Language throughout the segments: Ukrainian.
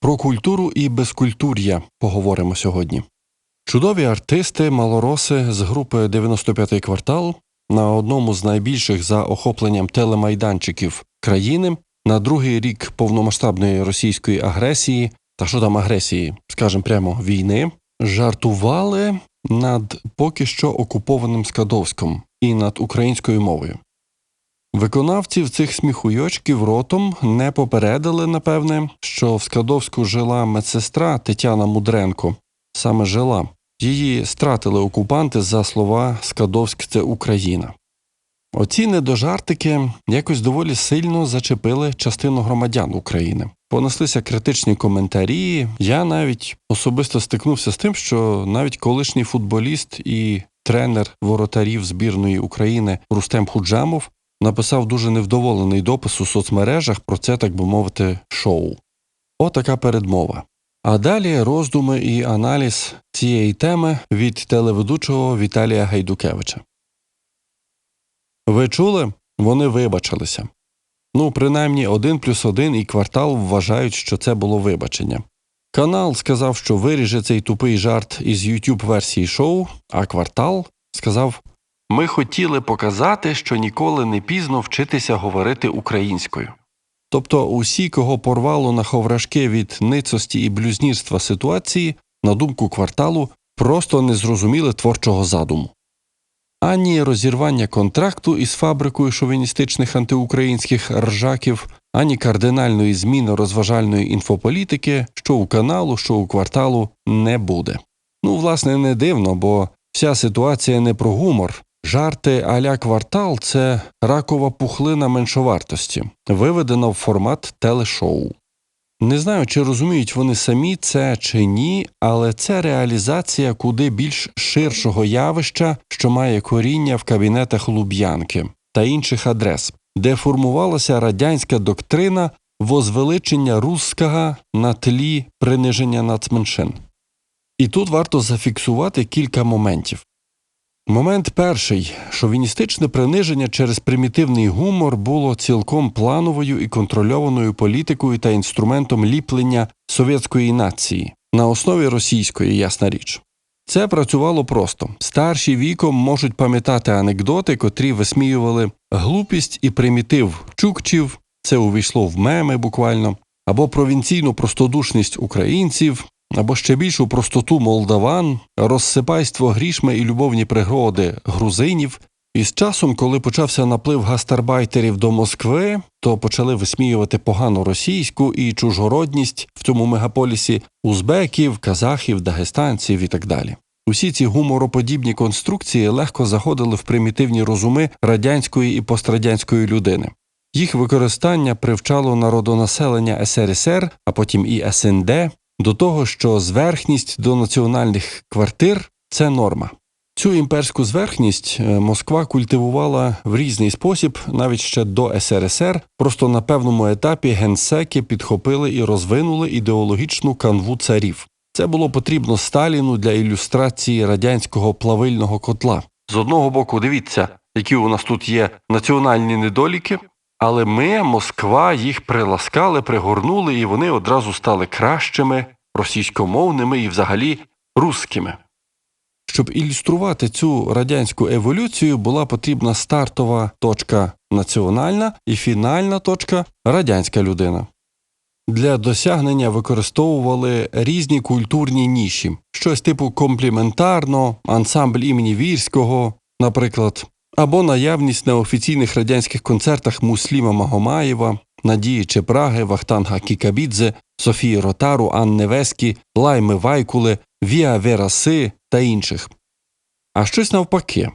Про культуру і безкультур'я поговоримо сьогодні. Чудові артисти, малороси з групи «95-й квартал на одному з найбільших за охопленням телемайданчиків країни на другий рік повномасштабної російської агресії, та що там агресії, скажімо прямо війни, жартували над поки що окупованим Скадовськом і над українською мовою. Виконавців цих сміхуйочків ротом не попередили, напевне, що в Скадовську жила медсестра Тетяна Мудренко. Саме жила. Її стратили окупанти за слова Скадовськ це Україна. Оці недожартики якось доволі сильно зачепили частину громадян України. Понеслися критичні коментарі. Я навіть особисто стикнувся з тим, що навіть колишній футболіст і тренер воротарів збірної України Рустем Худжамов написав дуже невдоволений допис у соцмережах про це, так би мовити, шоу. Отака передмова. А далі роздуми і аналіз цієї теми від телеведучого Віталія Гайдукевича. Ви чули? Вони вибачилися. Ну, принаймні, один плюс один і квартал вважають, що це було вибачення. Канал сказав, що виріже цей тупий жарт із youtube версії шоу, а квартал сказав: Ми хотіли показати, що ніколи не пізно вчитися говорити українською. Тобто усі, кого порвало на ховрашки від ницості і блюзнірства ситуації, на думку кварталу, просто не зрозуміли творчого задуму. Ані розірвання контракту із фабрикою шовіністичних антиукраїнських ржаків, ані кардинальної зміни розважальної інфополітики, що у каналу, що у кварталу, не буде. Ну, власне, не дивно, бо вся ситуація не про гумор. Жарти аля квартал це ракова пухлина меншовартості, виведена в формат телешоу. Не знаю, чи розуміють вони самі це чи ні, але це реалізація куди більш ширшого явища, що має коріння в кабінетах Луб'янки та інших адрес, де формувалася радянська доктрина возвеличення русского на тлі приниження нацменшин. І тут варто зафіксувати кілька моментів. Момент перший шовіністичне приниження через примітивний гумор було цілком плановою і контрольованою політикою та інструментом ліплення совєтської нації на основі російської, ясна річ. Це працювало просто. Старші віком можуть пам'ятати анекдоти, котрі висміювали глупість і примітив чукчів, це увійшло в меми буквально, або провінційну простодушність українців, або ще більшу простоту молдаван, розсипайство грішми і любовні пригоди грузинів. І з часом, коли почався наплив гастарбайтерів до Москви, то почали висміювати погану російську і чужородність в цьому мегаполісі узбеків, казахів, дагестанців і так далі. Усі ці гумороподібні конструкції легко заходили в примітивні розуми радянської і пострадянської людини. Їх використання привчало народонаселення СРСР, а потім і СНД до того, що зверхність до національних квартир це норма. Цю імперську зверхність е, Москва культивувала в різний спосіб, навіть ще до СРСР. Просто на певному етапі генсеки підхопили і розвинули ідеологічну канву царів. Це було потрібно Сталіну для ілюстрації радянського плавильного котла. З одного боку, дивіться, які у нас тут є національні недоліки, але ми, Москва, їх приласкали, пригорнули, і вони одразу стали кращими, російськомовними і взагалі русскими. Щоб ілюструвати цю радянську еволюцію, була потрібна стартова точка національна і фінальна точка радянська людина. Для досягнення використовували різні культурні ніші, щось типу компліментарно, ансамбль імені Вірського, наприклад, або наявність на офіційних радянських концертах Мусліма Магомаєва, Надії Чепраги, Вахтанга Кікабідзе, Софії Ротару, Анни Вескі, Лайми Вайкуле, Віа Вераси та інших. А щось навпаки.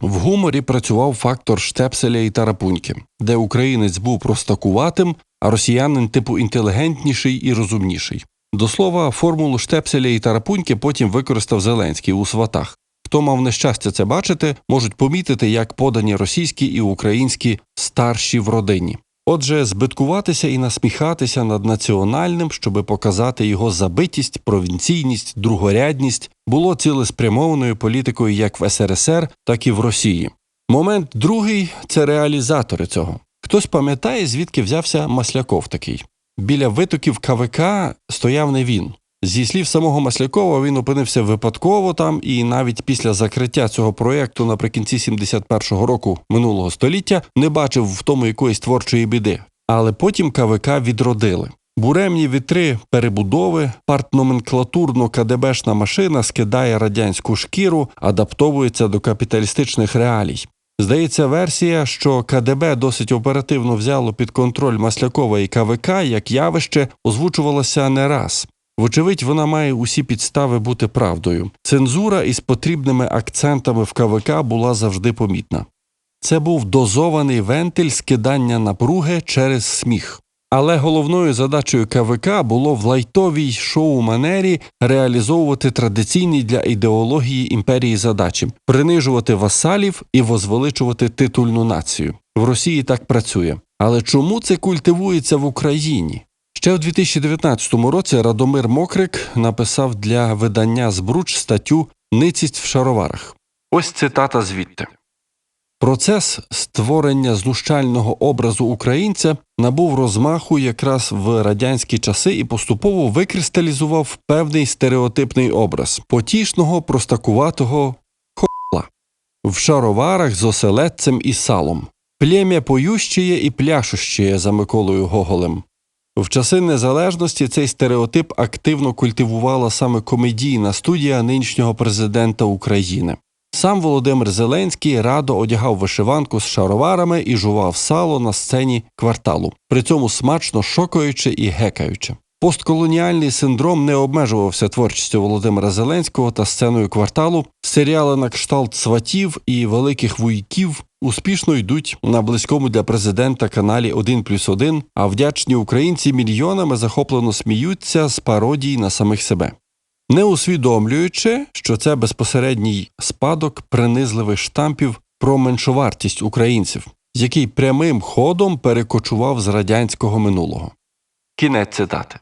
В гуморі працював фактор Штепселя і Тарапуньки, де українець був простакуватим, а росіянин типу інтелігентніший і розумніший. До слова, формулу Штепселя і Тарапуньки потім використав Зеленський у сватах. Хто мав нещастя це бачити, можуть помітити, як подані російські і українські старші в родині. Отже, збиткуватися і насміхатися над національним, щоби показати його забитість, провінційність, другорядність, було цілеспрямованою політикою як в СРСР, так і в Росії. Момент другий це реалізатори цього. Хтось пам'ятає, звідки взявся Масляков такий. Біля витоків КВК стояв не він. Зі слів самого Маслякова, він опинився випадково там, і навіть після закриття цього проєкту наприкінці 71-го року минулого століття не бачив в тому якоїсь творчої біди. Але потім КВК відродили. Буремні вітри перебудови, партноменклатурно КДБшна машина скидає радянську шкіру, адаптовується до капіталістичних реалій. Здається, версія, що КДБ досить оперативно взяло під контроль Маслякова і КВК як явище, озвучувалася не раз. Вочевидь, вона має усі підстави бути правдою. Цензура із потрібними акцентами в КВК була завжди помітна. Це був дозований вентиль скидання напруги через сміх. Але головною задачею КВК було в лайтовій шоу-манері реалізовувати традиційні для ідеології імперії задачі принижувати васалів і возвеличувати титульну націю. В Росії так працює. Але чому це культивується в Україні? Ще у 2019 році Радомир Мокрик написав для видання Збруч статтю Ницість в шароварах. Ось цитата звідти. Процес створення знущального образу українця набув розмаху якраз в радянські часи і поступово викристалізував певний стереотипний образ потішного, простакуватого хо**ла в шароварах з оселедцем і салом, плем'я поющеє і пляшущеє за Миколою Гоголем. В часи незалежності цей стереотип активно культивувала саме комедійна студія нинішнього президента України. Сам Володимир Зеленський радо одягав вишиванку з шароварами і жував сало на сцені кварталу, при цьому смачно шокаючи і гекаючи. Постколоніальний синдром не обмежувався творчістю Володимира Зеленського та сценою кварталу. Серіали на кшталт сватів і великих вуйків успішно йдуть на близькому для президента каналі 1 плюс 1, а вдячні українці мільйонами захоплено сміються з пародій на самих себе не усвідомлюючи, що це безпосередній спадок принизливих штампів про меншовартість українців, який прямим ходом перекочував з радянського минулого. Кінець цитати.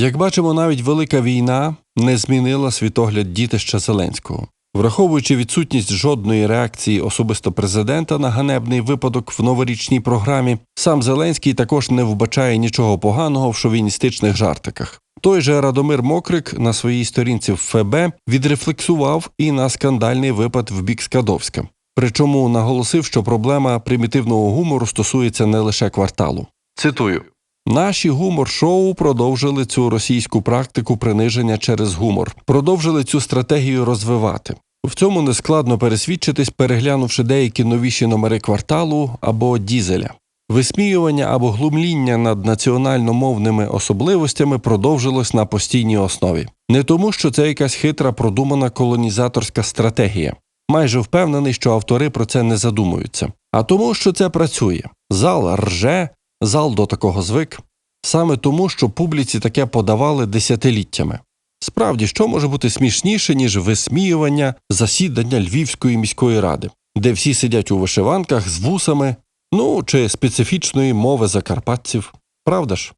Як бачимо, навіть велика війна не змінила світогляд дітища Зеленського. Враховуючи відсутність жодної реакції особисто президента на ганебний випадок в новорічній програмі, сам Зеленський також не вбачає нічого поганого в шовіністичних жартиках. Той же Радомир Мокрик на своїй сторінці в ФБ відрефлексував і на скандальний випад в бік Скадовська. Причому наголосив, що проблема примітивного гумору стосується не лише кварталу. Цитую. Наші гумор-шоу продовжили цю російську практику приниження через гумор, продовжили цю стратегію розвивати. В цьому нескладно пересвідчитись, переглянувши деякі новіші номери кварталу або дізеля. Висміювання або глумління над національно-мовними особливостями продовжилось на постійній основі. Не тому, що це якась хитра продумана колонізаторська стратегія. Майже впевнений, що автори про це не задумуються, а тому, що це працює. Зал рже, зал до такого звик, саме тому, що публіці таке подавали десятиліттями. Справді, що може бути смішніше, ніж висміювання засідання Львівської міської ради, де всі сидять у вишиванках з вусами, ну чи специфічної мови закарпатців, правда ж?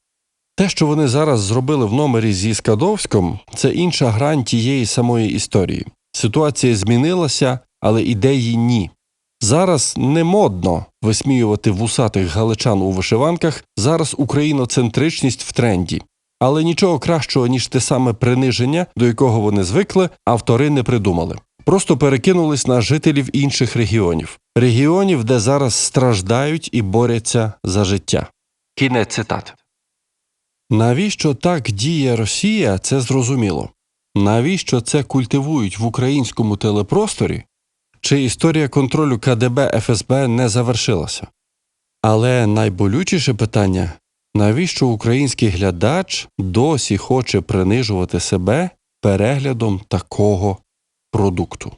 Те, що вони зараз зробили в номері зі Скадовськом, це інша грань тієї самої історії. Ситуація змінилася, але ідеї ні. Зараз не модно висміювати вусатих галичан у вишиванках, зараз україноцентричність в тренді. Але нічого кращого, ніж те саме приниження, до якого вони звикли, автори не придумали. Просто перекинулись на жителів інших регіонів, регіонів, де зараз страждають і борються за життя. Кінець цитати. Навіщо так діє Росія, це зрозуміло. Навіщо це культивують в українському телепросторі? Чи історія контролю КДБ ФСБ не завершилася? Але найболючіше питання навіщо український глядач досі хоче принижувати себе переглядом такого продукту?